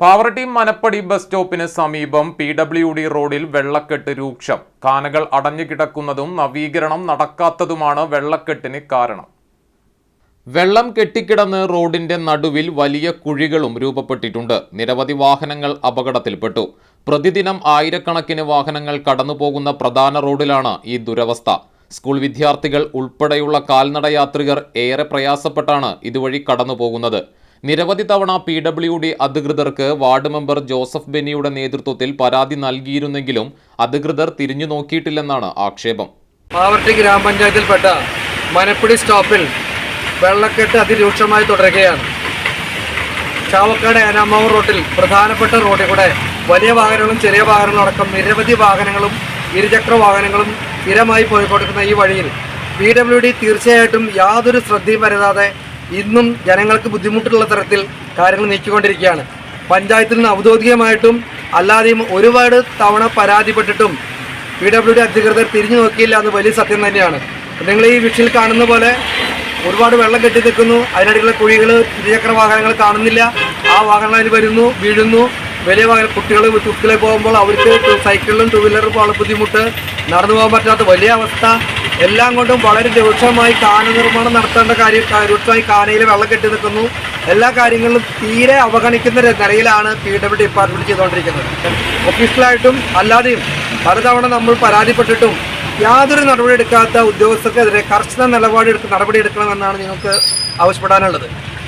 Pavaratti Manappadi bus സ്റ്റോപ്പിന് സമീപം P W D റോഡിൽ വെള്ളക്കെട്ട് രൂക്ഷം. കാനകൾ അടഞ്ഞു കിടക്കുന്നതും നവീകരണം നടക്കാത്തതുമാണ് വെള്ളക്കെട്ടിന് കാരണം. വെള്ളം കെട്ടിക്കിടന്ന് റോഡിന്റെ നടുവിൽ വലിയ കുഴികളും രൂപപ്പെട്ടിട്ടുണ്ട്. നിരവധി വാഹനങ്ങൾ അപകടത്തിൽപ്പെട്ടു. പ്രതിദിനം ആയിരക്കണക്കിന് വാഹനങ്ങൾ കടന്നുപോകുന്ന പ്രധാന റോഡിലാണ് ഈ ദുരവസ്ഥ. സ്കൂൾ വിദ്യാർത്ഥികൾ ഉൾപ്പെടെയുള്ള കാൽനടയാത്രികർ ഏറെ പ്രയാസപ്പെട്ടാണ് ഇതുവഴി കടന്നുപോകുന്നത്. നിരവധി തവണ പി ഡബ്ല്യു ഡി അധികൃതർക്ക് വാർഡ് മെമ്പർ ജോസഫ് ബെന്നിയുടെ നേതൃത്വത്തിൽ പരാതി നൽകിയിരുന്നെങ്കിലും അധികൃതർ തിരിഞ്ഞു നോക്കിയിട്ടില്ലെന്നാണ് ആക്ഷേപം. പാവർട്ടി ഗ്രാമപഞ്ചായത്തിൽപ്പെട്ട മനപ്പിടി സ്റ്റോപ്പിൽ വെള്ളക്കെട്ട് അതിരൂക്ഷമായി തുടരുകയാണ്. ചാവക്കാട് ഏനാമാവൂർ റോഡിൽ പ്രധാനപ്പെട്ട റോഡിൽ കൂടെ വലിയ വാഹനങ്ങളും ചെറിയ വാഹനങ്ങളും അടക്കം നിരവധി വാഹനങ്ങളും ഇരുചക്ര വാഹനങ്ങളും സ്ഥിരമായി പോയിക്കൊടുക്കുന്ന ഈ വഴിയിൽ പി ഡബ്ല്യു ഡി തീർച്ചയായിട്ടും യാതൊരു ശ്രദ്ധയും വരുത്താതെ ഇന്നും ജനങ്ങൾക്ക് ബുദ്ധിമുട്ടുള്ള തരത്തിൽ കാര്യങ്ങൾ നീക്കിക്കൊണ്ടിരിക്കുകയാണ്. പഞ്ചായത്തിൽ നിന്ന് ഔദ്യോഗികമായിട്ടും അല്ലാതെയും ഒരുപാട് തവണ പരാതിപ്പെട്ടിട്ടും പി ഡബ്ല്യു ഡി അധികൃതർ തിരിഞ്ഞു നോക്കിയില്ല എന്ന് വലിയ സത്യം തന്നെയാണ്. നിങ്ങൾ ഈ വിഷയിൽ കാണുന്ന പോലെ ഒരുപാട് വെള്ളം കെട്ടി നിൽക്കുന്നു. അതിനിടയിലുള്ള കുഴികൾ ഇരുചക്ര വാഹനങ്ങൾ കാണുന്നില്ല. ആ വാഹനങ്ങൾ വരുന്നു വീഴുന്നു. വലിയ കുട്ടികൾ കുട്ടികളെ പോകുമ്പോൾ അവർക്ക് സൈക്കിളിലും ടൂ വീലറും പോകാനുള്ള ബുദ്ധിമുട്ട് നടന്നു പോകാൻ പറ്റാത്ത വലിയ അവസ്ഥ. എല്ലാം കൊണ്ടും വളരെ രൂക്ഷമായി കാന നിർമ്മാണം നടത്തേണ്ട കാര്യം രൂക്ഷമായി കാനയിൽ വെള്ളം കെട്ടി നിൽക്കുന്നു. എല്ലാ കാര്യങ്ങളും തീരെ അവഗണിക്കുന്ന നിലയിലാണ് പി ഡബ്ല്യു ഡിപ്പാർട്ട്മെന്റ് ചെയ്തുകൊണ്ടിരിക്കുന്നത്. ഒഫീഷ്യലായിട്ടും അല്ലാതെയും പലതവണ നമ്മൾ പരാതിപ്പെട്ടിട്ടും യാതൊരു നടപടി എടുക്കാത്ത ഉദ്യോഗസ്ഥർക്കെതിരെ കർശന നിലപാട് നടപടി എടുക്കണമെന്നാണ് നിങ്ങൾക്ക് ആവശ്യപ്പെടാനുള്ളത്.